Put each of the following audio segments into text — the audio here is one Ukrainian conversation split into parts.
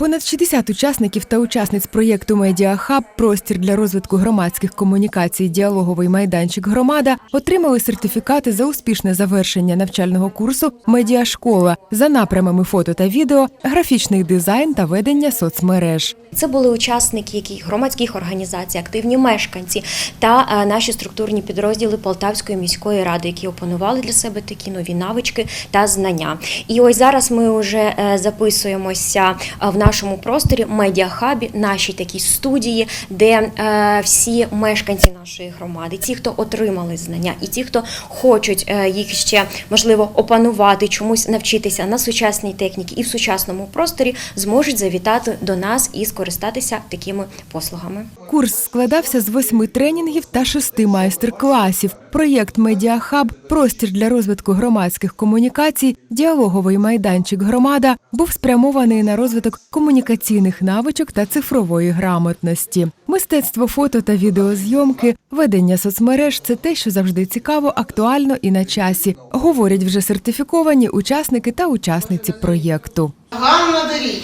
Понад 60 учасників та учасниць проєкту Медіахаб Простір для розвитку громадських комунікацій, діалоговий майданчик громада отримали сертифікати за успішне завершення навчального курсу Медіашкола за напрямами фото та відео, графічний дизайн та ведення соцмереж. Це були учасники яких громадських організацій, активні мешканці та е, наші структурні підрозділи Полтавської міської ради, які опанували для себе такі нові навички та знання. І ось зараз ми вже е, записуємося е, в нашому просторі медіахабі, нашій такій студії, де е, всі мешканці нашої громади, ті, хто отримали знання, і ті, хто хочуть е, їх ще можливо опанувати, чомусь навчитися на сучасній техніці і в сучасному просторі, зможуть завітати до нас і скористатися такими послугами. Курс складався з восьми тренінгів та шести майстер-класів. Проєкт Медіахаб Простір для розвитку громадських комунікацій, діалоговий майданчик громада був спрямований на розвиток комунікаційних навичок та цифрової грамотності. Мистецтво фото та відеозйомки, ведення соцмереж це те, що завжди цікаво, актуально і на часі, говорять вже сертифіковані учасники та учасниці проєкту. Ганна Дорій.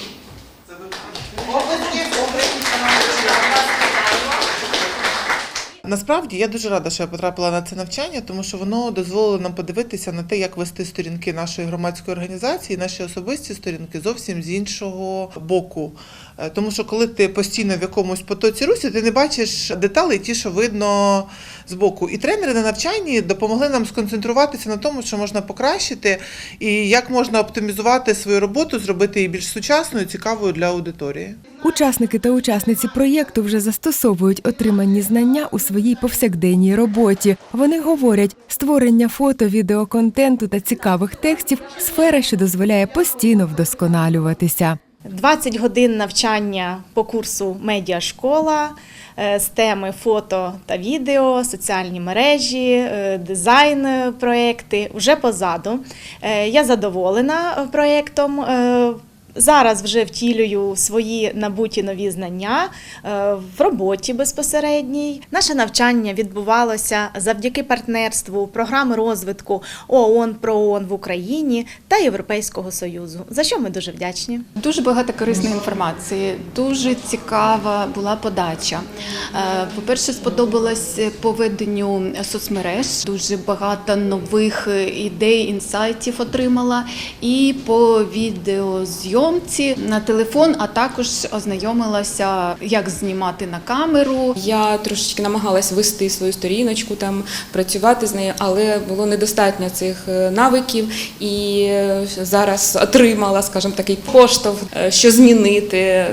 Насправді я дуже рада, що я потрапила на це навчання, тому що воно дозволило нам подивитися на те, як вести сторінки нашої громадської організації, наші особисті сторінки зовсім з іншого боку. Е, Тому що коли ти постійно в якомусь потоці русі, ти не бачиш деталей, ті, що видно з боку. І тренери на навчанні допомогли нам сконцентруватися на тому, що можна покращити, і як можна оптимізувати свою роботу, зробити її більш сучасною, цікавою для аудиторії. Учасники та учасниці проєкту вже застосовують отримані знання у своїй повсякденній роботі. Вони говорять, створення фото, відеоконтенту та цікавих текстів сфера, що дозволяє постійно вдосконалюватися. 20 годин навчання по курсу Медіашкола е, з теми фото та відео, соціальні мережі, е, дизайн е, проекти вже позаду. Я задоволена проєктом. Зараз вже втілюю свої набуті нові знання е, в роботі безпосередній. Наше навчання відбувалося завдяки партнерству програми розвитку ООН про ООН в Україні та Європейського Союзу. За що ми дуже вдячні. Дуже багато корисної інформації, дуже цікава була подача. Е, По-перше, сподобалось по веденню соцмереж. Дуже багато нових ідей, інсайтів отримала. І по відеозйомці на телефон, а також ознайомилася, як знімати на камеру, Я трошечки намагалась вести свою сторіночку, там працювати з нею, але було недостатньо цих е, навиків. І е, зараз отримала, скажімо, такий поштовх, е, що змінити.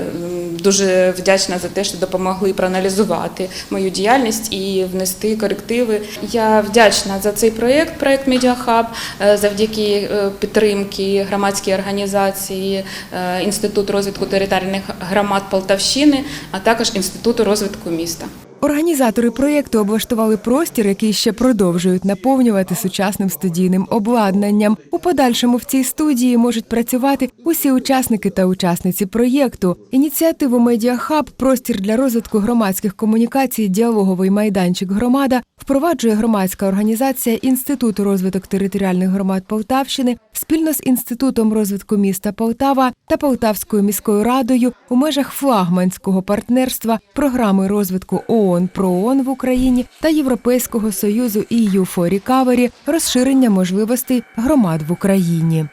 Дуже вдячна за те, що допомогли проаналізувати мою діяльність і внести корективи. Я вдячна за цей проєкт, проєкт Медіахаб, завдяки е, підтримки громадської організації, е, Інституту розвитку територіальних громад Полтавщини, а також Інституту розвитку міста. Організатори проєкту облаштували простір, який ще продовжують наповнювати сучасним студійним обладнанням. У подальшому в цій студії можуть працювати усі учасники та учасниці проєкту. Ініціативу Медіахаб Простір для розвитку громадських комунікацій, діалоговий майданчик громада впроваджує громадська організація Інституту розвиток територіальних громад Полтавщини спільно з Інститутом розвитку міста Полтава та Полтавською міською радою у межах флагманського партнерства програми розвитку ООН про в Україні та Європейського союзу EU for Recovery розширення можливостей громад в Україні.